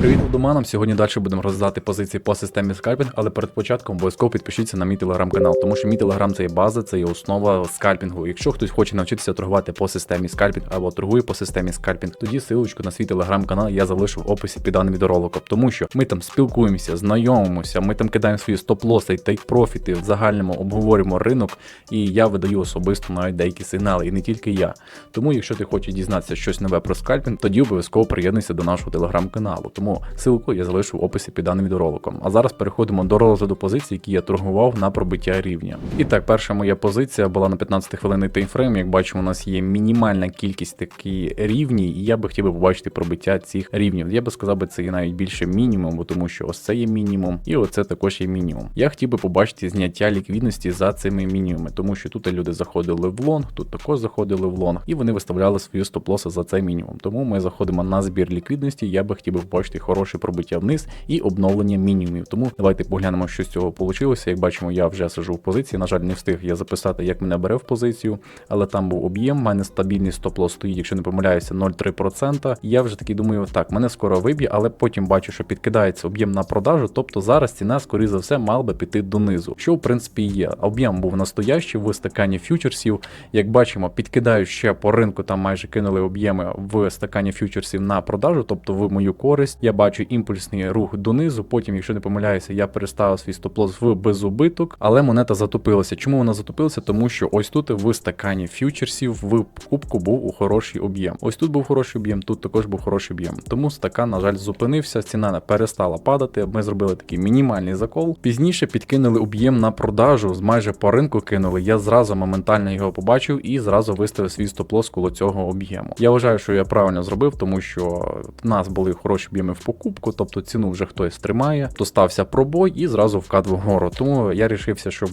Привіт доманам. Сьогодні далі будемо роздати позиції по системі скальпінг, але перед початком обов'язково підпишіться на мій телеграм-канал, тому що мій телеграм це є база, це є основа скальпінгу. Якщо хтось хоче навчитися торгувати по системі скальпінг або торгує по системі скальпінг, тоді силочку на свій телеграм-канал я залишу в описі під даним відеороликом, тому що ми там спілкуємося, знайомимося, ми там кидаємо свої стоп-лоси, тейк-профіти, в загальному обговорюємо ринок, і я видаю особисто навіть деякі сигнали, і не тільки я. Тому, якщо ти хочеш дізнатися щось нове про скальпінг, тоді обов'язково приєднуйся до нашого телеграм-каналу. Тому ссылку я залишу в описі під даним відеороликом. А зараз переходимо до розгляду позицій, які я торгував на пробиття рівня. І так, перша моя позиція була на 15 хвилинний таймфрейм. Як бачимо, у нас є мінімальна кількість такі рівні, і я би хотів би побачити пробиття цих рівнів. Я би сказав би, це є навіть більше мінімуму, тому що ось це є мінімум, і оце також є мінімум. Я хотів би побачити зняття ліквідності за цими мінімумами, тому що тут люди заходили в лонг, тут також заходили в лонг, і вони виставляли свої стоп-лоси за цей мінімум. Тому ми заходимо на збір ліквідності. Я би хотів би побачити хороше пробиття вниз і обновлення мінімумів. Тому давайте поглянемо, що з цього вийшло. Як бачимо, я вже сижу в позиції. На жаль, не встиг я записати, як мене бере в позицію, але там був об'єм. У мене стабільний стоп-лос стоїть, якщо не помиляюся, 0,3%. Я вже таки думаю, так, мене скоро виб'є, але потім бачу, що підкидається об'єм на продажу. Тобто зараз ціна, скоріше за все, мала би піти донизу. Що в принципі є. Об'єм був настоящий в стакані фьючерсів. Як бачимо, підкидаю ще по ринку, там майже кинули об'єми в стакані фьючерсів на продажу, тобто в мою користь. Я бачу імпульсний рух донизу. Потім, якщо не помиляюся, я переставив свій стоп-лос в безубиток, але монета затопилася. Чому вона затопилася? Тому що ось тут в стакані фьючерсів в кубку був у хороший об'єм. Ось тут був хороший об'єм, тут також був хороший об'єм. Тому стакан, на жаль, зупинився. Ціна перестала падати. Ми зробили такий мінімальний закол. Пізніше підкинули об'єм на продажу, з майже по ринку кинули. Я зразу моментально його побачив і зразу виставив свій стоп-лос коло цього об'єму. Я вважаю, що я правильно зробив, тому що в нас були хороші об'єми покупку, тобто ціну вже хтось тримає, то стався пробой і зразу вкат вгору. Тому я рішився, щоб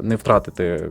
не втратити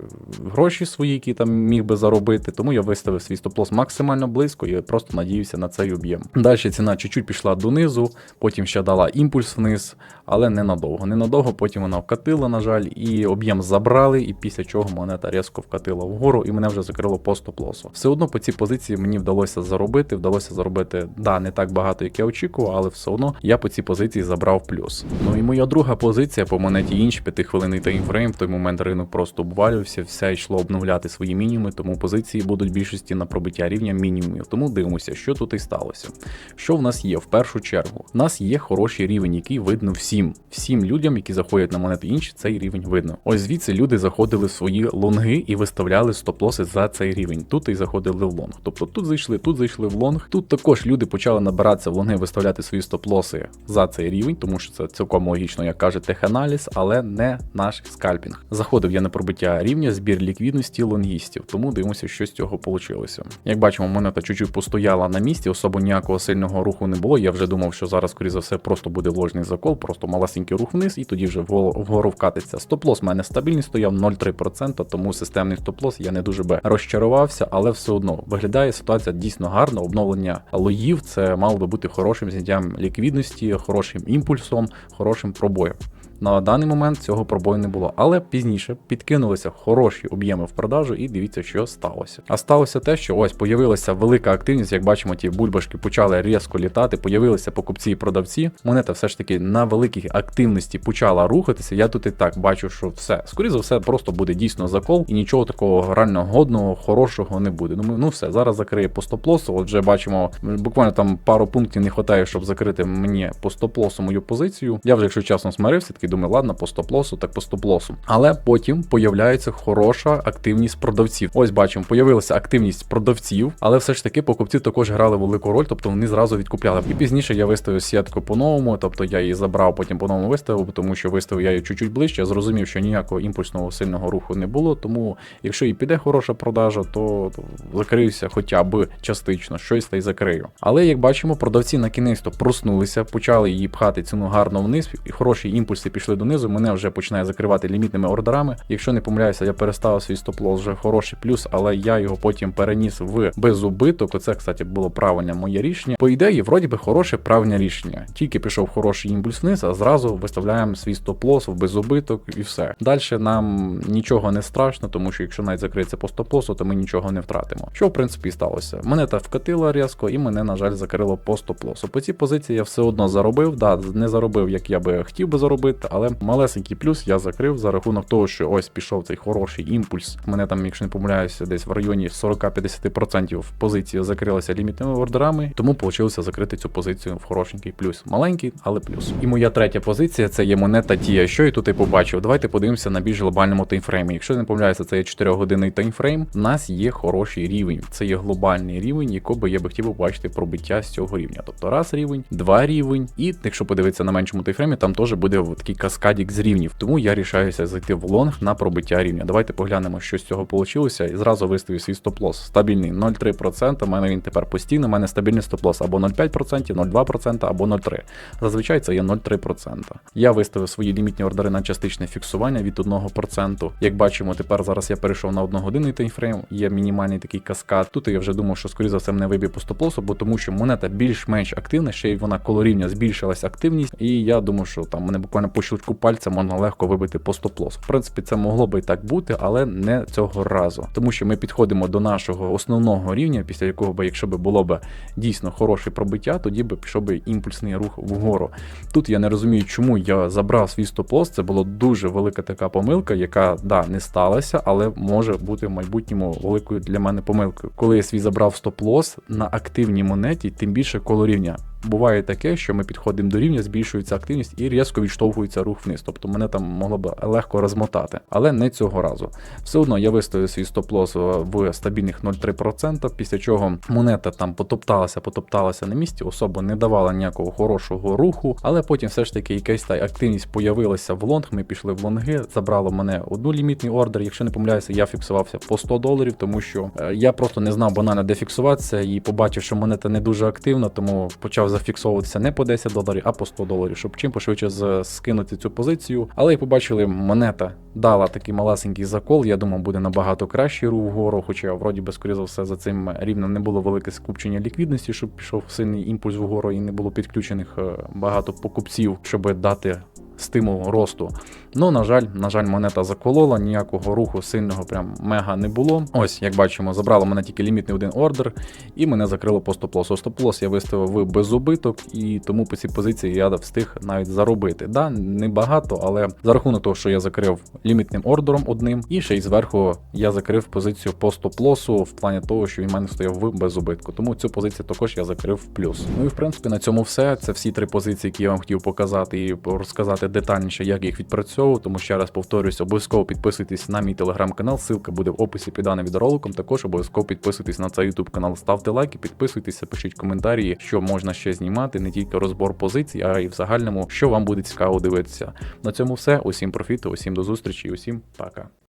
гроші свої, які там міг би заробити. Тому я виставив свій стоп-лос максимально близько і просто надіюся на цей об'єм. Далі ціна чуть-чуть пішла донизу, потім ще дала імпульс вниз, але ненадовго. Ненадовго потім вона вкатила, на жаль, і об'єм забрали, і після чого монета різко вкатила вгору, і мене вже закрило по стоп-лосу. Все одно по цій позиції мені вдалося заробити. Вдалося заробити, да, не так багато, як я очікував, але все одно я по цій позиції забрав плюс. Ну і моя друга позиція по монеті інч, 5-хвилинний таймфрейм. В той момент ринок просто обвалювався, все йшло обновляти свої мінімуми, тому позиції будуть більшості на пробиття рівня мінімумів. Тому дивимося, що тут і сталося. Що в нас є в першу чергу? У нас є хороший рівень, який видно всім. Всім людям, які заходять на монети інч, цей рівень видно. Ось звідси люди заходили в свої лонги і виставляли стоп-лоси за цей рівень. Тут і заходили в лонг. Тобто тут зайшли, тут зайшли в лонг. Тут також люди почали набиратися в лонги, виставляти свої стоп-лоси за цей рівень, тому що це цілком логічно, як каже теханаліз, але не наш скальпінг. Заходив я на пробиття рівня, збір ліквідності лонгістів, тому дивимося, що з цього вийшло. Як бачимо, монета чуть-чуть постояла на місці, особо ніякого сильного руху не було. Я вже думав, що зараз, скоріше за все, просто буде ложний закол, просто малесенький рух вниз, і тоді вже вгору вкатиться. Стоп-лос в мене стабільний стояв 0,3%, тому системний стоп-лос я не дуже би розчарувався, але все одно виглядає ситуація дійсно гарно. Обновлення лоїв це мало би бути хорошим зняттям ліквідності, хорошим імпульсом, хорошим пробоєм. На даний момент цього пробою не було, але пізніше підкинулися хороші об'єми в продажу, і дивіться, що сталося. А сталося те, що ось появилася велика активність. Як бачимо, ті бульбашки почали різко літати. Появилися покупці і продавці. Монета все ж таки на великій активності почала рухатися. Я тут і так бачу, що все скоріше за все, просто буде дійсно закол, і нічого такого реально годного, хорошого не буде. Думаю, ну все, зараз закриє по стоп-лосу. От вже бачимо, буквально там пару пунктів не вистачає, щоб закрити мені по стоп-лосу мою позицію. Я вже, якщо чесно, смирився, такий думаю, ладно, по стоп-лосу, так по стоп-лосу. Але потім появляється хороша активність продавців. Ось бачимо, появилася активність продавців, але все ж таки покупці також грали велику роль, тобто вони зразу відкупляли. І пізніше я виставив сітку по-новому, тобто я її забрав, потім по-новому виставив, тому що виставив я її чуть-чуть ближче. Я зрозумів, що ніякого імпульсного сильного руху не було. Тому, якщо і піде хороша продажа, то, закриюся хоча б частично, щось та й закрию. Але як бачимо, продавці на кінець то проснулися, почали її пхати ціну гарно вниз, і хороші імпульси пішли донизу, мене вже починає закривати лімітними ордерами. Якщо не помиляюся, я переставив свій стоп-лосс вже хороший плюс, але я його потім переніс в безубиток. Оце, кстати, було правильне моє рішення. По ідеї, вроді би, хороше правильне рішення. Тільки пішов хороший імпульс вниз, а зразу виставляємо свій стоп-лосс в безубиток і все. Далі нам нічого не страшно, тому що якщо навіть закриється по стоп-лосу, то ми нічого не втратимо. Що в принципі сталося. Мене та вкатило різко, і мене, на жаль, закрило по стоп-лосу. По цій позиції я все одно заробив. Да, не заробив, як я би хотів би заробити, але малесенький плюс я закрив за рахунок того, що ось пішов цей хороший імпульс. Мене там, якщо не помиляюся, десь в районі 40-50% позиції закрилася лімітними ордерами, тому вийшло закрити цю позицію в хорошенький плюс. Маленький, але плюс. І моя третя позиція це є монета Тія. Що я тут і побачив? Давайте подивимося на більш глобальному таймфреймі. Якщо не помиляюся, це є 4-годинний таймфрейм. У нас є хороший рівень. Це є глобальний рівень, якого я би хотів побачити пробиття з цього рівня. Тобто раз рівень, два рівень, і якщо подивитися на меншому тайфреймі, там теж буде в такий каскадік з рівнів. Тому я рішаюся зайти в лонг на пробиття рівня. Давайте поглянемо, що з цього вийшло. І зразу виставлю свій стоп-лосс. Стабільний 0,3%. У мене він тепер постійно. У мене стабільний стоп-лосс або 0,5%, 0,2% або 0,3%. Зазвичай це є 0,3%. Я виставив свої лімітні ордери на частичне фіксування від 1%. Як бачимо, тепер зараз я перейшов на 1 годинний таймфрейм, є мінімальний такий каскад. Тут я вже думав, що скоріше за все мене виб'є по стоп-лосу, бо тому що монета більш-менш активна, ще й вона коло рівня збільшилась активність, і я думаю, що там мене буквально по щелчку пальця можна легко вибити по стоп-лосу. В принципі, це могло би і так бути, але не цього разу. Тому що ми підходимо до нашого основного рівня, після якого би, якщо би було б дійсно хороше пробиття, тоді би пішов би імпульсний рух вгору. Тут я не розумію, чому я забрав свій стоп-лосс. Це була дуже велика така помилка, яка да не сталася, але може бути в майбутньому великою для мене помилкою. Коли я свій забрав стоп-лосс на активній монеті, тим більше коло рівня. Буває таке, що ми підходимо до рівня, збільшується активність і різко відштовхується рух вниз. Тобто мене там могло б легко розмотати, але не цього разу. Все одно я виставив свій стоп-лосс в стабільних 0,3%, після чого монета там потопталася, потопталася на місці, особо не давала ніякого хорошого руху, але потім все ж таки якась та активність появилася в лонг. Ми пішли в лонги, забрало мене одну лімітний ордер. Якщо не помиляюся, я фіксувався по 100 доларів, тому що е, я просто не знав банально де фіксуватися і побачив, що монета не дуже активна, тому почав зафіксовуватися не по 10 доларів, а по 100 доларів, щоб чим пошвидше скинути цю позицію. Але як побачили, монета дала такий малесенький закол. Я думав, буде набагато кращий рух вгору, хоча вроді би, скоріше за все, за цим рівнем не було велике скупчення ліквідності, щоб пішов сильний імпульс вгору і не було підключених е, багато покупців, щоб дати. Стимул росту. Ну, на жаль, на жаль, монета заколола, ніякого руху сильного прям мега не було. Ось, як бачимо, забрало мене тільки лімітний один ордер, і мене закрило по стоп-лосу. Стоп-лос я виставив в безубиток, і тому по цій позиції я встиг навіть заробити. Да, не багато, але за рахунок того, що я закрив лімітним ордером одним, і ще й зверху я закрив позицію по стоп-лосу в плані того, що він в мене стояв в безубитку. Тому цю позицію також я закрив в плюс. Ну і в принципі на цьому все. Це всі три позиції, які я вам хотів показати і розказати детальніше, як їх відпрацьовував. Тому ще раз повторюсь, обов'язково підписуйтесь на мій телеграм-канал. Ссылка буде в описі під даним відеороликом. Також обов'язково підписуйтесь на цей YouTube канал, ставте лайки, підписуйтеся, пишіть коментарі, що можна ще знімати, не тільки розбор позицій, а й в загальному, що вам буде цікаво дивитися. На цьому все. Усім профіту, усім до зустрічі, усім пока.